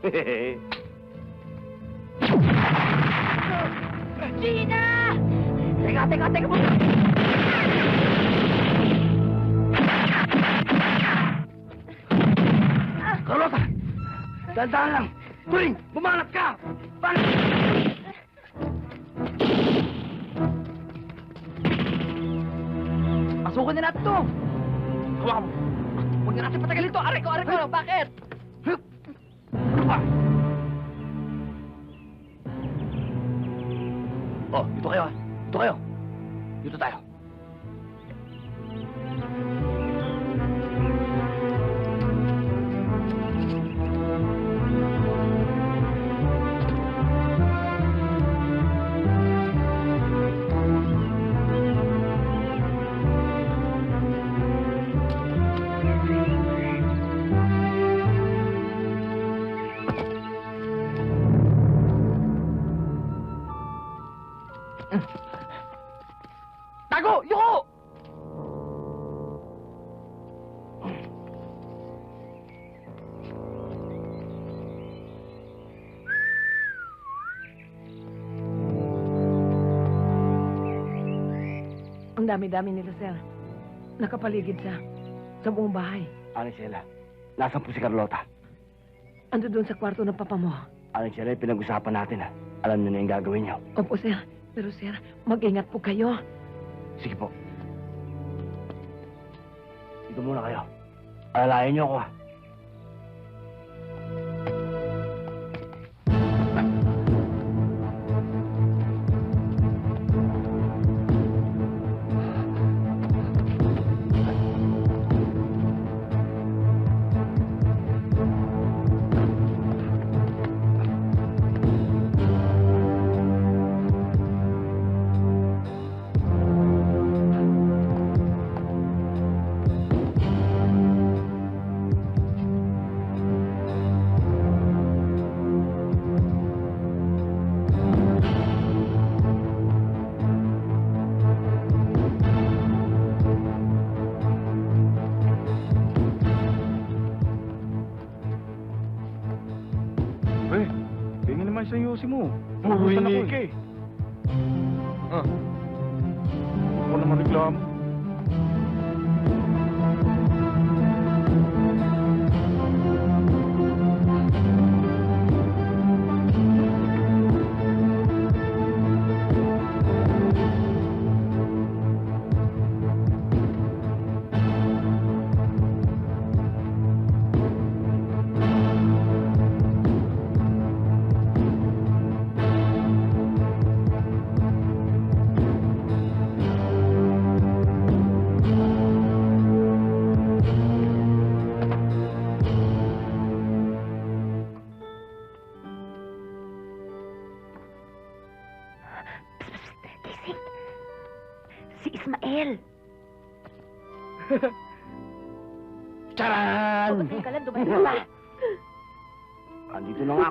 Gina! Teka, teka, teka mo! Carlota! Dandahan lang! Turing! Bumanat ka! Paano? Pasukan na natin to! Hawakan mo! Huwag na natin patagalin to! Aray ko, aray ko! Bakit? Oh, dito kayo ah. Dito kayo. Dito tayo. Tago! Yuko! Ang dami-dami nila, sir. Nakapaligid sa sa buong bahay. Aling Sheila, nasan po si Carlota? Ando doon sa kwarto ng papa mo. Aling Sheila, pinag-usapan natin ah. Alam niyo na yung gagawin niyo. Opo, sir. Pero, sir, mag-ingat po kayo. Sige po. Dito muna kayo. Alalayan niyo ako ah. Sa yosi mo. Uy, Nick. eh. Ah. Ako naman reklamo.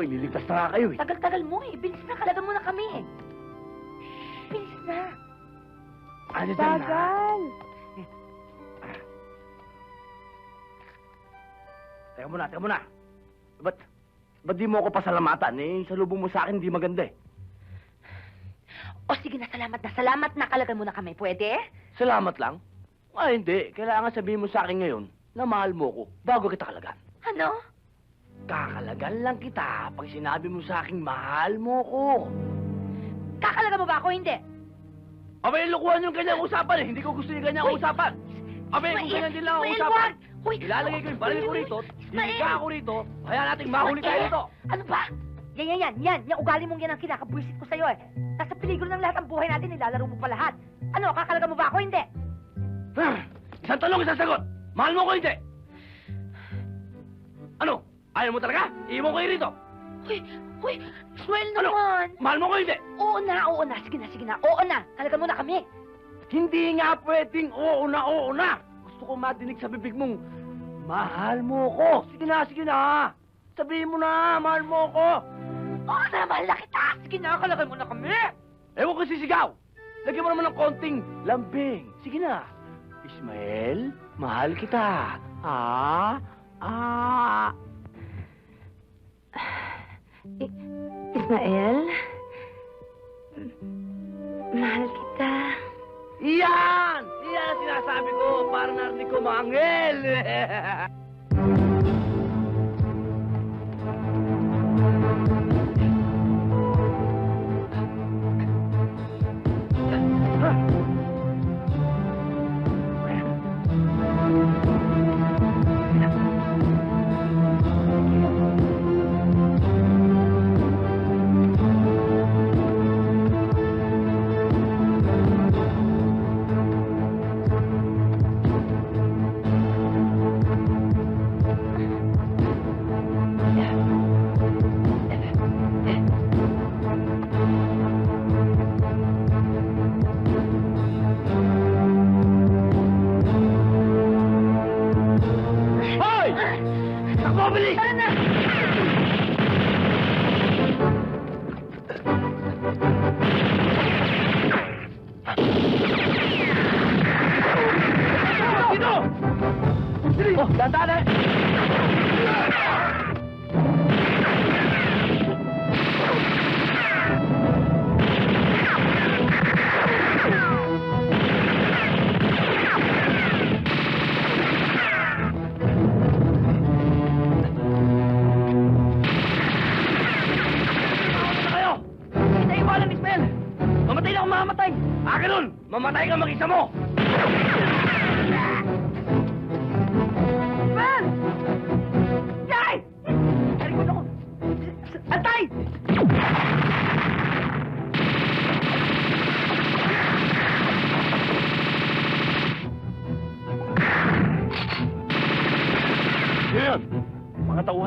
Ako, ililigtas na nga kayo eh. Tagal-tagal mo eh. Bilis na, kalagan mo na kami eh. Bilis na. Ano dyan na? Teka muna, teka muna. Ba't, ba't di mo ako pasalamatan eh? Sa lubong mo sa akin, di maganda eh. O sige na, salamat na. Salamat na, kalagan mo na kami. Pwede? Salamat lang. Ay, hindi. Kailangan sabihin mo sa akin ngayon na mahal mo ko bago kita kalagan. Ano? Kakalagan lang kita pag sinabi mo sa akin mahal mo ko. Kakalagan mo ba ako? Hindi. Abay, lukuhan yung ganyang usapan eh. Hindi ko gusto yung ganyang Uy! usapan. Abay, kung ganyan din lang ang Ismael, usapan. Uy, Ilalagay ko yung baril ko rito, hihiga ako rito, kaya nating mahuli tayo rito. Ano ba? Yan, yan, yan, yan. Yung ugali mong yan ang kinakabwisit ko sa'yo eh. Nasa peligro ng lahat ang buhay natin, nilalaro mo pa lahat. Ano, kakalagan mo ba ako? Hindi. Isang tanong, isang sagot. Mahal mo ko hindi? Ano? Ayaw mo talaga? Iwan ko kayo rito. Uy, uy, Ismael Ano? naman. Mahal mo ko hindi? Oo na, oo na. Sige na, sige na. Oo na. Kalagan mo na kami. Hindi nga pwedeng oo na, oo na. Gusto ko madinig sa bibig mong, mahal mo ko. Sige na, sige na. Sabihin mo na, mahal mo ko. Oo na, mahal na kita. Sige na, kalagan mo na kami. Ewan ko sisigaw. Lagyan mo naman ng konting lambing. Sige na. Ismael, mahal kita. Ah, ah. Ismael? Mahal kita. Iyan! Iyan ang sinasabi ko para narinig ko mga Bilis! Oh, dandan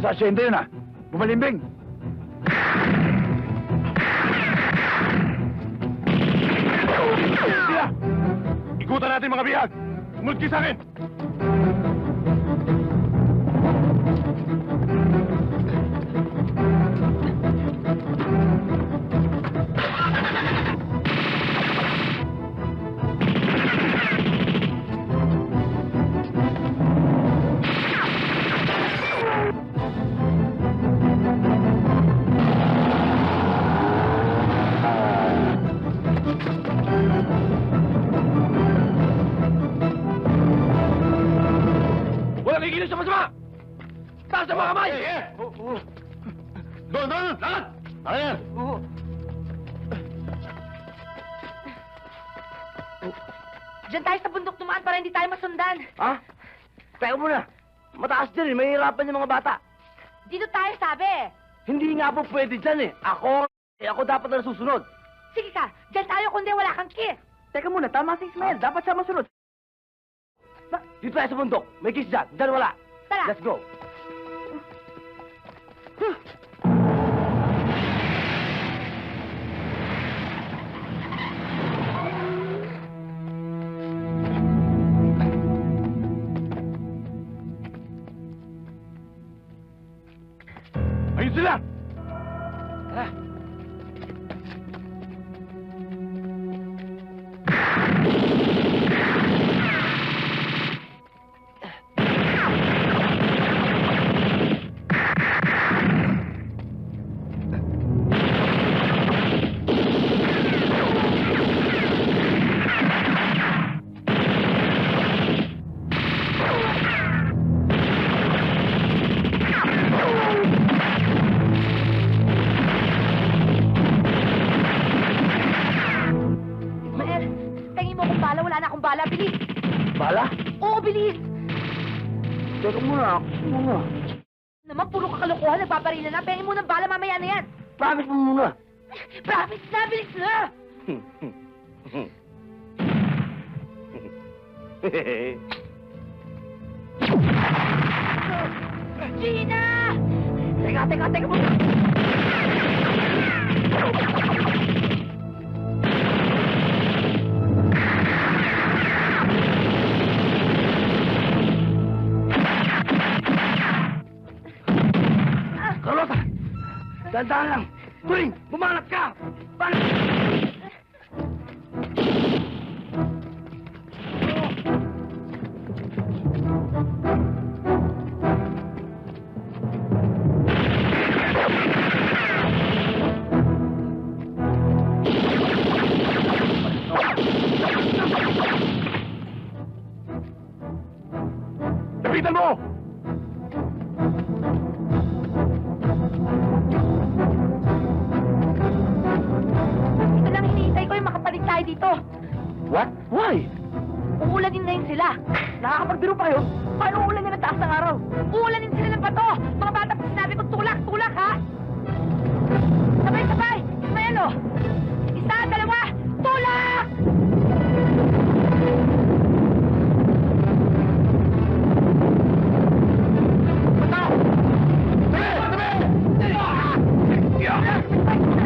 Tauhan sa asyenda yun ah. Bumalimbing. Sila! Ikutan natin mga bihag. Kayo sa akin. Kikilos sa masama! Taas ang mga kamay! Doon, doon! Lakad! Ayan! Diyan tayo sa bundok tumaan para hindi tayo masundan. Ha? Teka muna. Mataas dyan eh. Mahihirapan yung mga bata. Dito tayo sabi. Hindi nga po pwede dyan eh. Ako, eh, ako dapat na susunod. Sige ka, diyan tayo kundi wala kang kiss. Teka muna, tama si Ismael. Dapat siya masunod. Dito tayo sa bundok. May kiss dyan. Dyan wala. Tara. Let's go. Ayun muna. Muna. Naman, puro kakalokohan, nagbabarila na. Pengin mo ng bala, mamaya na yan. Promise mo muna. Promise na, bilis na! Gina! teka, teka, teka muna. Carlota! Dandahan lang. Turing, bumanat ka! Paano? Tayo dito. What? Why? Uulanin ngayon sila. Nakakapagbiro pa kayo? Paano ulan na taas ng araw? Uulanin sila ng bato. Mga bata pa sinabi ko, tulak, tulak, ha? Sabay, sabay. Ismaelo. Isa, dalawa. Tulak! Kailangan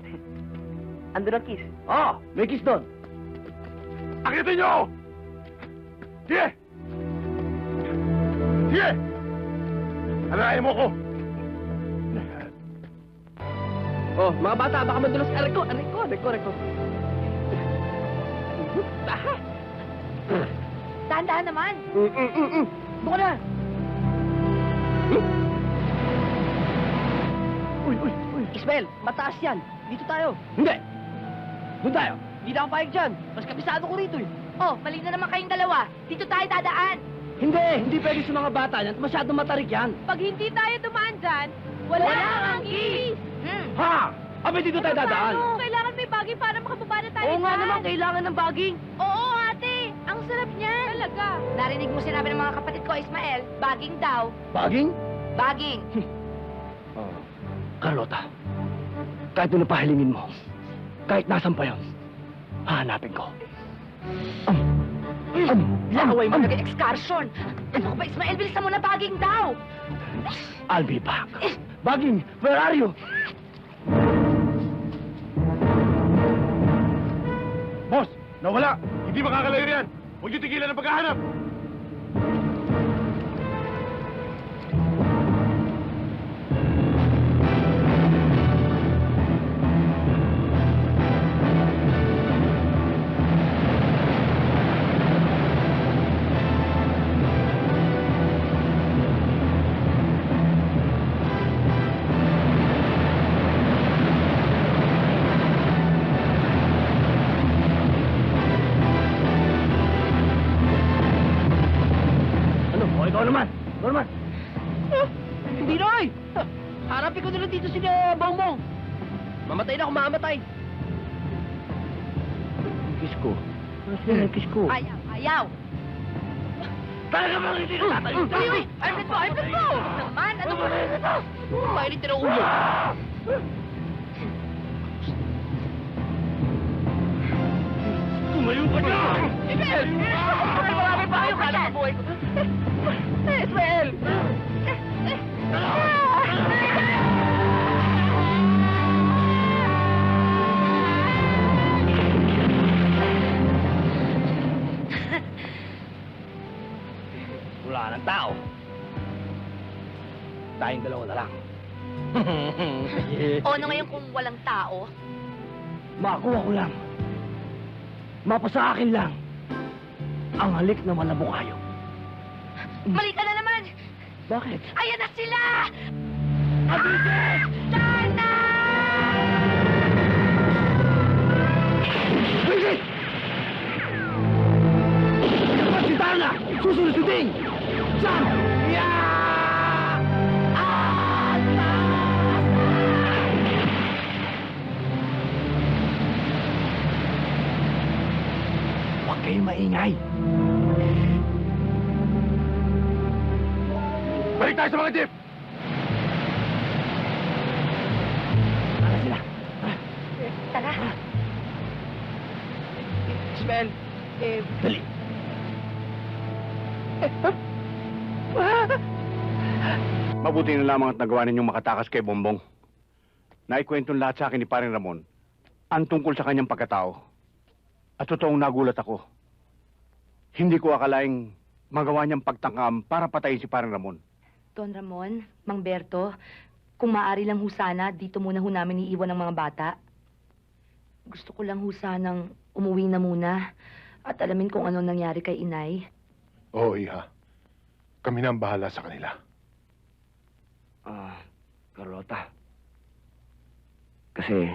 bakit. Andun ang kiss. Oo, may kiss doon. Akitin niyo! Sige! Sige! Alayin mo ko! Oh, mga bata, baka madulas. Aray ko, aray ko, aray ko, aray ko. Dahan-dahan naman. Mm, mm, mm, mm. Ka na. Uy, uy, uy. Ismael, mataas yan. Dito tayo. Hindi. Doon tayo. Hindi na ako payag dyan. Mas kabisado ko rito eh. Oh, mali na naman kayong dalawa. Dito tayo dadaan. Hindi, hindi pwede sa mga bata yan. Masyadong matarik yan. Pag hindi tayo dumaan dyan, wala, ang kiss. Hmm. Ha? Abay, dito tayo dadaan. Kailangan may bagay para makababa na tayo Oo nga dyan. naman, kailangan ng baging. Oo, ate. Ang sarap niyan. Talaga. Narinig mo sinabi ng mga kapatid ko, Ismael, baging daw. Baging? Baging. Oh. Carlota, kahit ano pa hilingin mo, kahit nasan pa yun, hahanapin ko. Um, um, Laway mo um, nag-excursion. Ano ba, Ismael? Bilisan mo na baging daw. I'll be back. Baging, where are you? Boss! Nawala! Hindi makakalayo yan! Huwag niyo tigilan ang paghahanap! Na ulo. Tumayo ka na! Ismael! Marami pa kayo. Kala ko buhay ko. Ismael! Ng tao. Tayong dalawa na lang. O, ano ngayon kung walang tao? Makuha ko lang. Mapa sa akin lang. Ang halik na malabo kayo. Mali ka na naman! Bakit? Ayan na sila! Abise! Kapag si Tana! Susunod si Ding! Kayong maingay. Balik tayo sa mga jeep! Mabuti na lamang at nagawa ninyong makatakas kay Bombong. Naikwentong lahat sa akin ni Paring Ramon ang tungkol sa kanyang pagkatao. At totoong nagulat ako. Hindi ko akalaing magawa niyang pagtangkam para patayin si Paring Ramon. Don Ramon, Mang Berto, kung maaari lang ho sana, dito muna ho namin iiwan ng mga bata. Gusto ko lang ho sanang umuwi na muna at alamin kung ano nangyari kay inay. Oo, Iha. Kami na ang bahala sa kanila. Ah, Carlota. Kasi,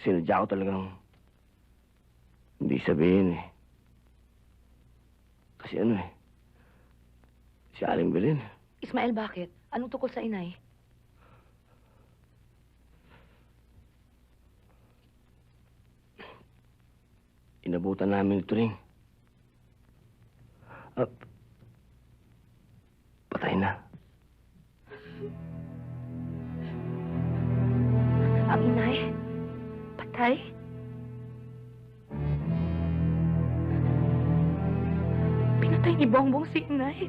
sinadya ko talagang hindi sabihin eh. Kasi ano eh, si Aling Belen, Ismael, bakit? Anong tukol sa inay? inabutan namin ito rin. At, patay na. Ang inay? Patay? Pinatay ni Bongbong si inay?